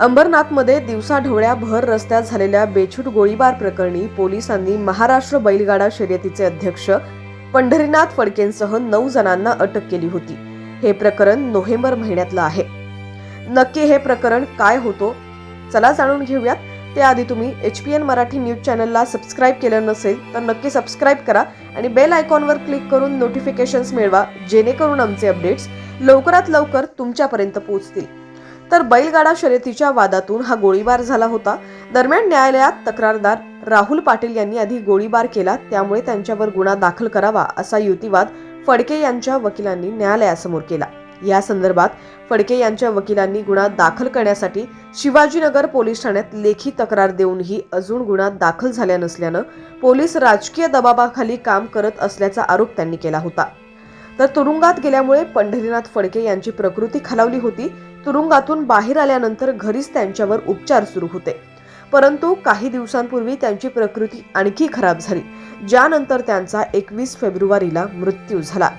अंबरनाथमध्ये दिवसाढोळ्या भर रस्त्यात झालेल्या बेछूट गोळीबार प्रकरणी पोलिसांनी महाराष्ट्र बैलगाडा शर्यतीचे अध्यक्ष पंढरीनाथ फडकेंसह नऊ जणांना अटक केली होती. हे प्रकरण नोव्हेंबर महिन्यातलं आहे. नक्की हे प्रकरण काय होतो? चला जाणून घेऊयात. त्याआधी तुम्ही H P N Marathi news चॅनलला सबस्क्राईब केलं नसेल तर नक्की सबस्क्राईब करा आणि बेल आयकॉनवर क्लिक करून नोटिफिकेशन्स मिळवा जेणेकरून आमचे अपडेट्स लवकरात लवकर तुमच्यापर्यंत पोहोचतील. तर बैलगाडा शर्यतीच्या वादातून हा गोळीबार झाला होता. दरम्यान न्यायालयात तक्रारदार राहुल पाटील यांनी आधी गोळीबार केला त्यामुळे त्यांच्यावर गुन्हा दाखल करावा असा युतीवाद फडके यांच्या वकिलांनी न्यायालयासमोर केला. या संदर्भात फडके यांच्या वकिलांनी गुन्हा दाखल करण्यासाठी शिवाजीनगर पोलीस ठाण्यात लेखी तक्रार देऊनही अजून गुन्हा दाखल झाल्या नसल्यानं पोलीस राजकीय दबावाखाली काम करत असल्याचा आरोप त्यांनी केला होता. तर तुरुंगात गेल्यामुळे पंढरीनाथ फडके यांची प्रकृती खालावली होती. तुरुंगातून बाहेर आल्यानंतर घरीच त्यांच्यावर उपचार सुरू होते. परंतु काही दिवसांपूर्वी त्यांची प्रकृती आणखी खराब झाली ज्यानंतर त्यांचा एकवीस फेब्रुवारीला मृत्यू झाला.